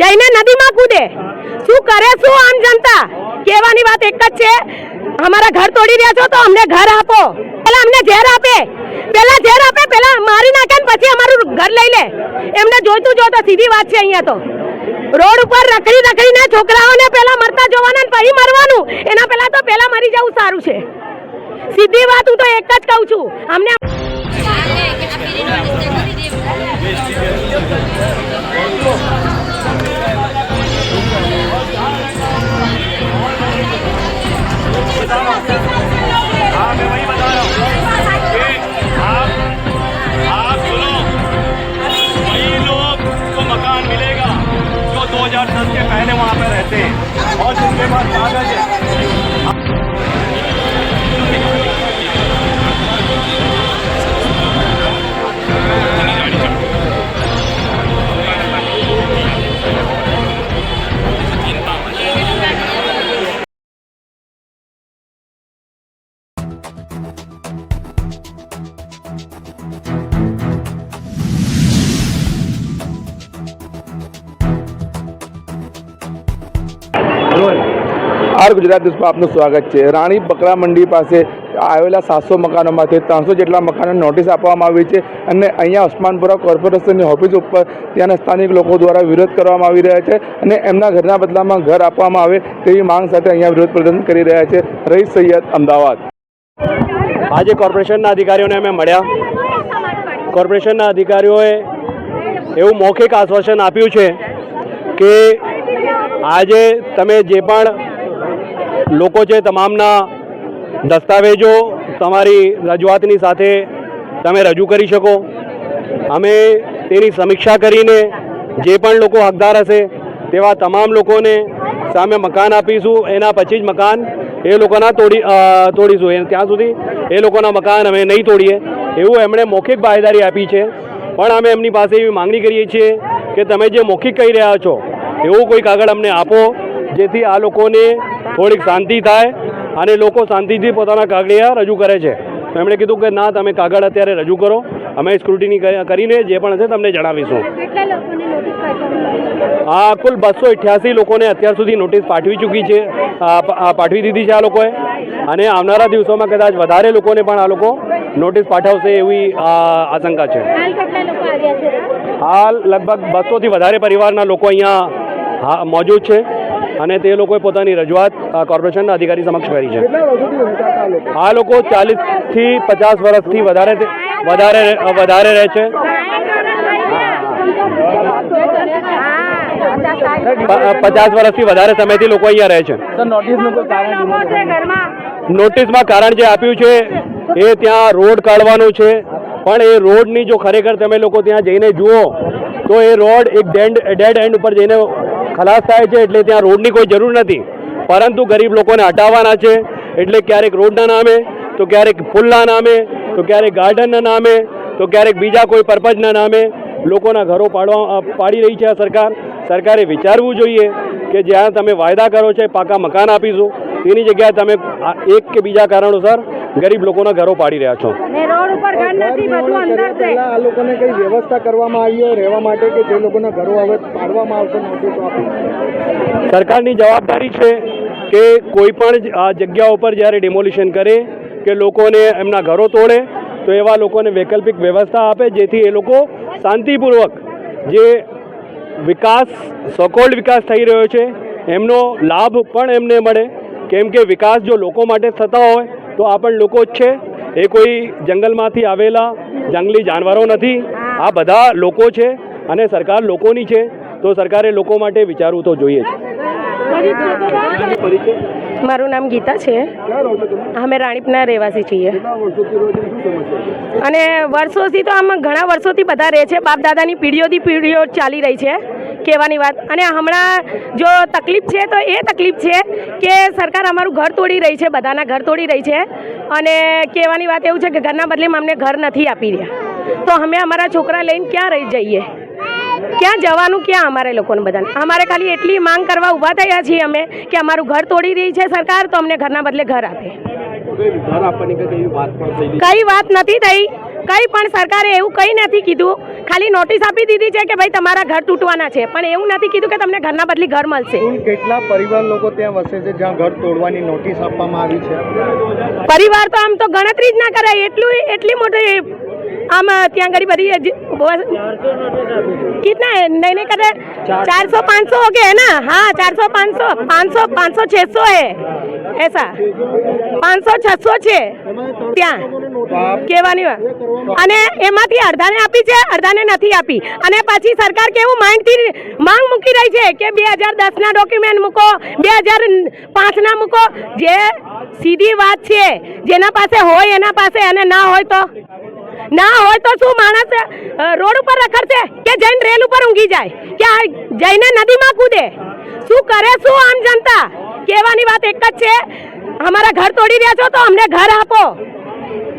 જઈને નદીમાં કૂદે. શું કરે શું આમ જનતા? કહેવાની વાત એક જ છે, અમારા ઘર તોડી રહ્યા છો તો અમને ઘર આપો. પેલા અમને ઝેર આપે. પેલા ઝેર આપે, પેલા મારી નાખે ને પછી અમારું ઘર લઈ લે. એમને જોઈતું જોતો સીધી વાત છે અહીંયા તો. રોડ ઉપર રખડી રખડીને છોકરાઓને પેલા મરતા જોવાના ને પછી મરવાનું. એના પેલા તો પેલા મરી જવું સારું છે. સીધી વાત હું તો એક જ કહું છું. અમને हाँ मैं वही बता रहा हूँ। आप आप सुनो। वही लोग को मकान मिलेगा, जो 2010 के पहले वहाँ पे रहते हैं। और जिनके पास कागज़ આર ગુજરાત ન્યૂઝમાં આપનું સ્વાગત છે. રાણી બકરા મંડી પાસે આવેલા સાતસો મકાનોમાંથી ત્રણસો જેટલા મકાનો નોટિસ આપવામાં આવી છે અને અહીંયા ઉસ્માનપુરા કોર્પોરેશનની ઓફિસ ઉપર ત્યાંના સ્થાનિક લોકો દ્વારા વિરોધ કરવામાં આવી રહ્યા છે અને એમના ઘરના બદલામાં ઘર આપવામાં આવે તેવી માંગ સાથે અહીંયા વિરોધ પ્રદર્શન કરી રહ્યા છે. રહીશ સૈયદ અમદાવાદ. આજે કોર્પોરેશનના અધિકારીઓને અમે મળ્યા. કોર્પોરેશનના અધિકારીઓએ એવું મૌખિક આશ્વાસન આપ્યું છે કે આજે તમે જે પણ લોકો છે તમામના દસ્તાવેજો તમારી રજૂઆતની સાથે તમે રજૂ કરી શકો. અમે તેની સમીક્ષા કરીને જે પણ લોકો હકદાર હશે તેવા તમામ લોકોને સામે મકાન આપીશું. એના પછી જ મકાન એ લોકોના તોડી તોડીશું. ત્યાં સુધી એ લોકોના મકાન અમે નહીં તોડીએ. એવું એમણે મૌખિક બાહેદારી આપી છે. પણ અમે એમની પાસે એવી માંગણી કરીએ છીએ કે તમે જે મૌખિક કહી રહ્યા છો, એવું કોઈ કાગળ અમને આપો, જેથી આ લોકોને થોડીક શાંતિ થાય અને લોકો શાંતિથી પોતાના કાગળિયા રજૂ કરે છે. તો એમણે કીધું કે ના તમે કાગળ અત્યારે રજૂ કરો. અમે સ્ક્રુટિની કરીને જે પણ હશે તમને જણાવીશું. હા કુલ બસો અઠ્યાસી લોકોને અત્યાર સુધી નોટિસ પાઠવી ચૂકી છે. પાઠવી દીધી છે આ લોકોએ. અને આવનારા દિવસોમાં કદાચ વધારે લોકોને પણ આ લોકો નોટિસ પાઠવશે એવી આશંકા છે? હાલ લગભગ બસોથી વધારે પરિવારના લોકો અહીંયા હા મોજૂદ છે. અને તે લોકોએ પોતાની રજૂઆત કોર્પોરેશનના અધિકારી સમક્ષ કરી છે. આ લોકો ચાલીસથી પચાસ વર્ષથી વધારે વધારે વધારે રહે છે. પચાસ વર્ષથી વધારે સમયથી લોકો અહીંયા રહે છે. નોટિસમાં કારણ જે આપ્યું છે એ ત્યાં રોડ કાઢવાનું છે. પણ એ રોડની જો ખરેખર તમે લોકો ત્યાં જઈને જુઓ તો એ રોડ એક ડેન્ડ ડેડ એન્ડ ઉપર જઈને ખલાસ થાય છે એટલે ત્યાં રોડની કોઈ જરૂર નથી. પરંતુ ગરીબ લોકોને હટાવવાના છે. એટલે ક્યારેક રોડના નામે, તો ક્યારેક ફૂલના નામે, તો ક્યારેક ગાર્ડનના નામે, તો ક્યારેક બીજા કોઈ પર્પઝના નામે લોકોના ઘરો પાડવા પાડી રહી છે આ સરકાર. સરકારે વિચારવું જોઈએ કે જ્યાં તમે વાયદા કરો છો પાકા મકાન આપીશું. તેની જગ્યાએ તમે એક કે બીજા કારણોસર ગરીબ લોકોના ઘરો પાડી રહ્યા છો. રોડ ઉપર ઘર નથી બધું અંદર છે. આ લોકોને કઈ વ્યવસ્થા કરવામાં આવી હોય રહેવા માટે કે જે લોકોના ઘરો હવે પાડવામાં આવશે નોટિસ આપી? સરકારની જવાબદારી છે કે કોઈ પણ આ જગ્યા ઉપર જ્યારે ડિમોલિશન કરે કે લોકોને એમના ઘરો તોડે તો એવા લોકોને વૈકલ્પિક વ્યવસ્થા આપે જેથી એ લોકો શાંતિપૂર્વક જે વિકાસ સકોલ્ડ વિકાસ થઈ રહ્યો છે એમનો લાભ પણ એમને મળે. કેમ કે વિકાસ જો લોકો માટે થતા હોય તો આ પણ લોકો જ છે. એ કોઈ જંગલમાંથી આવેલા જંગલી જાનવરો નથી. આ બધા લોકો છે અને સરકાર લોકોની છે. તો સરકારે લોકો માટે વિચારવું તો જોઈએ છે મારું નામ ગીતા છે. અમે રાણીપના રહેવાસી છીએ. અને વર્ષોથી તો આમ ઘણા વર્ષોથી બધા રહે છે. બાપ દાદાની પીઢીઓથી પીઢીઓ ચાલી રહી છે. કહેવાની વાત. અને હમણાં જો તકલીફ છે તો એ તકલીફ છે કે સરકાર અમારું ઘર તોડી રહી છે બધાના ઘર તોડી રહી છે. અને કહેવાની વાત એવું છે કે ઘરના બદલે અમને ઘર નથી આપી રહ્યા. તો અમે અમારા છોકરા લઈને ક્યાં રહી જઈએ? ક્યાં જવાનું ક્યાં અમારે લોકોને બધાને? અમારે ખાલી એટલી માંગ કરવા ઊભા થયા છીએ અમે કે અમારું ઘર તોડી રહી છે સરકાર તો અમને ઘરના બદલે ઘર આપે. કઈ વાત નથી થઈ. કઈ પણ સરકારે એવું કંઈ નથી કીધું. ખાલી નોટિસ આપી દીધી છે કે ભાઈ તમારા ઘર તૂટવાના છે. પણ એવું નથી કીધું કે તમને ઘરના બદલી ઘર મળશે. કેટલા પરિવાર લોકો ત્યાં વસે છે જ્યાં ઘર તોડવાની નોટિસ આપવામાં આવી છે? પરિવાર તો આમ તો ગણતરી જ ના કરાય. એટલું એટલી મોટી આમ ત્યાં આગળ બધી જ- कितना है नहीं नहीं कहते चार सौ पाँच सौ हो गया है ना हाँ चार सौ पाँच सौ पाँच सौ पाँच सौ छः सौ है ऐसा પાંચ સો છસો છે ત્યાં કહેવાની વાત અને એમાંથી અડધાને આપી છે અડધાને નથી આપી અને પછી સરકાર કેવું માંગથી માંગ મૂકી રહી છે કે બે હજાર દસના ડોક્યુમેન્ટ મૂકો બે હજાર પાંચના મૂકો જે સીધી વાત છે જેના પાસે હોય એના પાસે અને ના હોય તો ના હોય તો શું માણસ રોડ ઉપર રખડશે કે જઈને રેલ ઉપર ઊંઘી જાય? કે જઈને નદીમાં કૂદે? શું કરે શું આમ જનતા? કહેવાની વાત એક જ છે અમારા ઘર તોડી રહ્યા છો તો અમને ઘર આપો.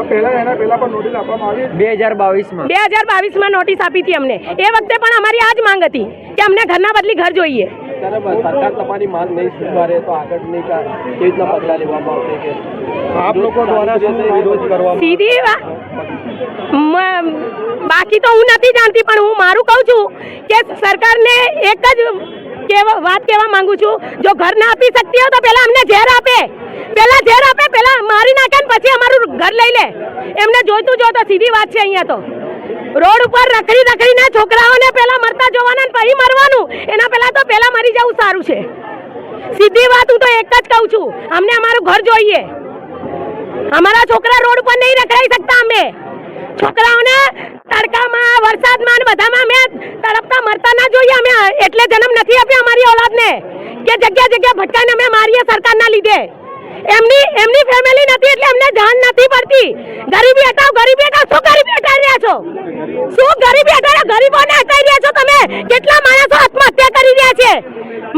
આ પહેલા એના પહેલા પણ નોટિસ આપવામાં આવી બે હજાર બાવીસમાં. બે હજાર બાવીસમાં નોટિસ આપી હતી અમને. એ વખતે પણ અમારી આ જ માંગ હતી કે અમને ઘરના બદલી ઘર જોઈએ. ત્યારે સરકાર તમારી માંગ નહીં સ્વીકારે તો આગળ નહીં કેવી રીતના પગલાં લેવામાં આવશે કે આપ લોકો દ્વારા શું વિરોધ કરવામાં સીધી વાત. બાકી તો હું નથી જાણતી પણ હું મારું કહું છું કે સરકારને એક જ વાત કહેવા માંગુ છું. જો ઘર ના આપી શકતી હોય તો પહેલા અમને ઝેર આપે. પહેલા ઝેર આપે પહેલા મારી નાખે ને પછી અમારું ઘર લઈ લે. એમને જોઈતું જો તો સીધી વાત છે અહીંયા તો. રોડ ઉપર રખડી રખડીને છોકરાઓને પહેલા મરતા જોવાના પછી મરવાનું. એના પહેલા તો પહેલા મરી જવું સારું છે. સીધી વાત હું તો એક જ કહું છું. અમને અમારું ઘર જોઈએ. અમારા છોકરા રોડ ઉપર નહીં રખડાઈ શકતા અમે. છોકરાઓને તડકામાં, વરસાદમાં ને બધામાં અમે તડપતા મરતા ના જોઈએ અમે. એટલે જન્મ નથી આપ્યો અમારી ઓલાદને. કે જગ્યા જગ્યા ભટકાઈને અમે મારીએ સરકારના લીધે. એમની એમની ફેમિલી નથી એટલે એમને જાણ નથી પડતી. ગરીબી હટાવ ગરીબી હટાવ. શું ગરીબી હટાવી રહ્યા છો? શું ગરીબી હટાવ્યા ગરીબોને હટાવી રહ્યા છો તમે? કેટલા માણસો આત્મહત્યા કરી રહ્યા છે?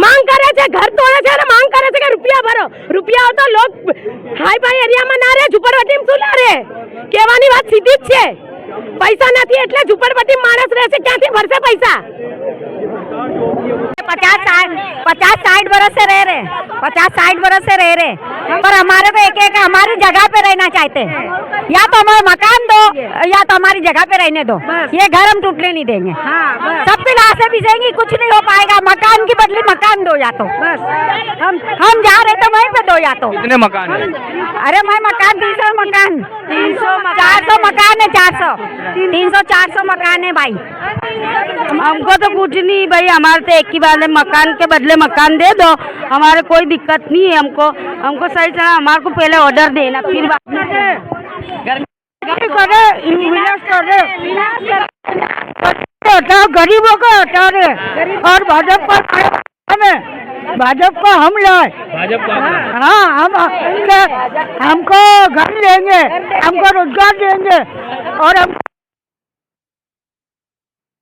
માંગ કરે છે, ઘર તોડે છે અને માંગ કરે છે કે રૂપિયા ભરો. રૂપિયાઓ તો લોક હાઈ ફાઈ એરિયામાં ના રહે ઝુંપડપટ્ટી શું ના રહે કહેવાની વાત સીધી જ છે. પૈસા નથી એટલે ઝુંપડપટ્ટી માણસ રહેશે ક્યાંથી ભરશે પૈસા? પચાસ પચાસ સાઠ વર્ષે રહે રે. पचास साठ बरस से रह रहे। पर हमारे को एक एक हमारी जगह पे रहना चाहते हैं। या तो हमारा मकान दो या तो हमारी जगह पे रहने दो। ये घर हम टूटने नहीं देंगे। सब पे लाशें भी जाएँगी कुछ नहीं हो पाएगा। मकान की बदली मकान दो या तो। हम हम जा रहे तो वहीं पे दो या तो। कितने मकान है? अरे मैं मकान तीन सौ मकान। तीन सौ चार सौ मकान है चार सौ। तीन सौ चार सौ मकान है भाई। हमको तो कुछ नहीं भाई हमारे तो एक ही बात है मकान के बदले मकान दे दो। हमारे कोई दिक्कत नहीं है हमको। हमको सही तरह हमारे को पहले ऑर्डर देना फिर बात करे विनाश करे हटाओ गरीबों को हटा रहे और भाजपा भाजपा को हम लाए। भाजपा हाँ हम हमको घर देंगे हमको रोज़गार देंगे। और हम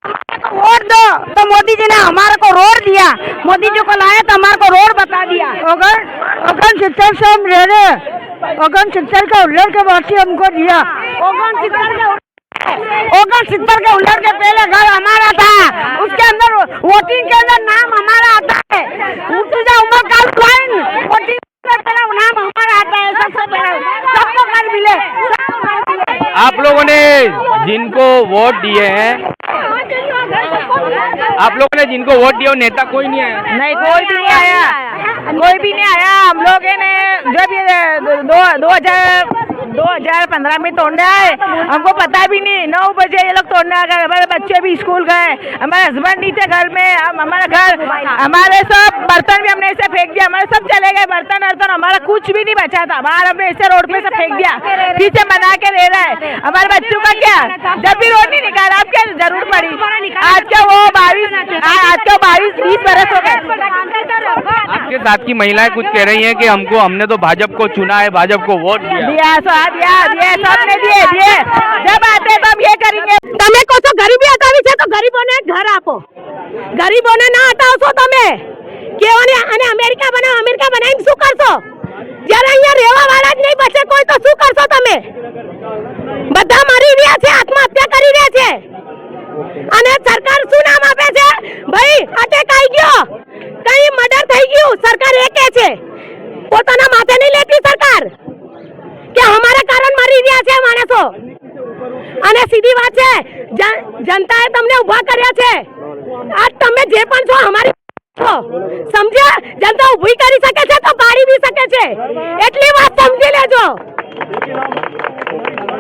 वोट दो। तो मोदी जी ने हमारे को रोड दिया। मोदी जी को लाया तो हमारे को रोड बता दिया। अगर अगन सितर से हम रह रहे अगन सितर का उल्लेख के बाद से हमको दिया। अगन सितर के ओगन सितर के के पहले घर हमारा था। उसके अंदर वोटिंग के अंदर नाम हमारा आता है। ऊर्जा उमर का लाइन वोटिंग के पहले नाम हमारा आता है। सबसे पहले सबको घर मिले। आप लोगों ने जिनको वोट दिए हैं आप लोगों ने जिनको वोट दिया नेता कोई नहीं आया। नहीं, कोई भी नहीं आया। कोई भी नहीं आया। हम लोग ने जब दो दो हज़ार दो हज़ार पंद्रह में तोड़ने आए। हमको पता भी नहीं। नौ बजे ये लोग तोड़ने आ गए। हमारे बच्चे भी स्कूल गए। हमारे हस्बैंड नहीं थे घर में, हम, हमारा घर, हमारे सब बर्तन भी हमने ऐसे फेंक दिया। हमारे सब चले गए बर्तन, वर्तन। हमारा कुछ भी नहीं बचा था। बाहर हमने ऐसे रोड पे सब फेंक दिया। पीछे बना के रह रहा है। हमारे बच्चों का क्या? जब भी रोड नहीं निकाला अब क्या ज़रूर पड़ी। आज आपके साथ की महिलाएं कुछ कह रही हैं कि हमको हमने तो भाजपा को चुना है भाजपा को वोट दिया दिया सो दिया दिए सबने दिए दिए जब आते तो हम ये करेंगे તમે કહો છો ગરીબી હટાવી છે તો ગરીબોને ઘર આપો ગરીબોને ના હટાવશો તમે કેવાની અને અમેરિકા બનાવો અમેરિકા બનાવીને શું કરશો જ્યારે અહીંયા રહેવા વાળા જ નહીં બચે કોઈ તો શું કરશો તમે બધા મરી રહ્યા છે આત્મહત્યા કરી રહ્યા છે રહ્યા છે માણસો. અને સીધી વાત છે જનતા એ તમને ઊભા કર્યા છે. આ તમે જે પણ છો, અમારી છો. સમજ્યા? જનતા ઊભી કરી શકે છે તો પાડી બી શકે છે. એટલી વાત સમજી લેજો.